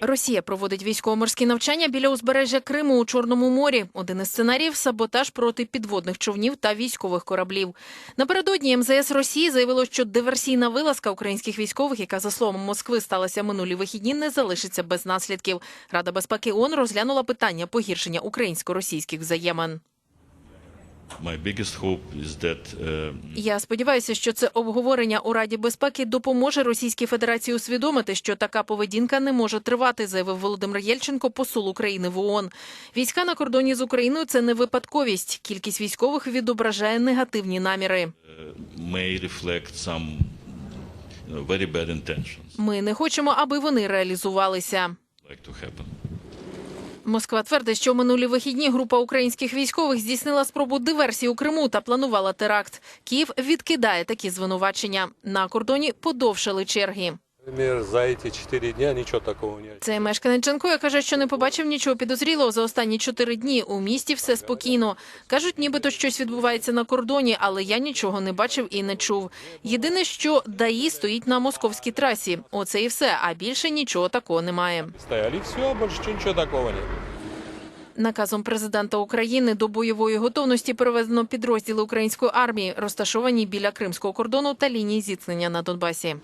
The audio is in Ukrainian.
Росія проводить військово-морські навчання біля узбережжя Криму у Чорному морі. Один із сценаріїв саботаж проти підводних човнів та військових кораблів. Напередодні МЗС Росії заявило, що диверсійна вилазка українських військових, яка за словом Москви сталася минулі вихідні, не залишиться без наслідків. Рада безпеки ООН розглянула питання погіршення українсько-російських взаємин. Я сподіваюся, що це обговорення у Раді безпеки допоможе Російській Федерації усвідомити, що така поведінка не може тривати, заявив Володимир Єльченко, посол України в ООН. Війська на кордоні з Україною це не випадковість. Кількість військових відображає негативні наміри. intentions Ми не хочемо, аби вони реалізувалися. Москва твердить, що минулі вихідні група українських військових здійснила спробу диверсії у Криму та планувала теракт. Київ відкидає такі звинувачення. На кордоні подовшили черги. Например, за эти четыре дня ничего такого Цей мешканець Джанкоя каже, що не побачив нічого підозрілого за останні чотири дні. У місті все спокійно. Кажуть, нібито щось відбувається на кордоні, але я нічого не бачив і не чув. Єдине, що ДАІ стоїть на московській трасі. Оце і все. А більше нічого такого немає. стояли. Все, больше ничего такого нет. Наказом президента України до бойової готовності переведено підрозділи української армії, розташовані біля кримського кордону та лінії зіткнення на Донбасі.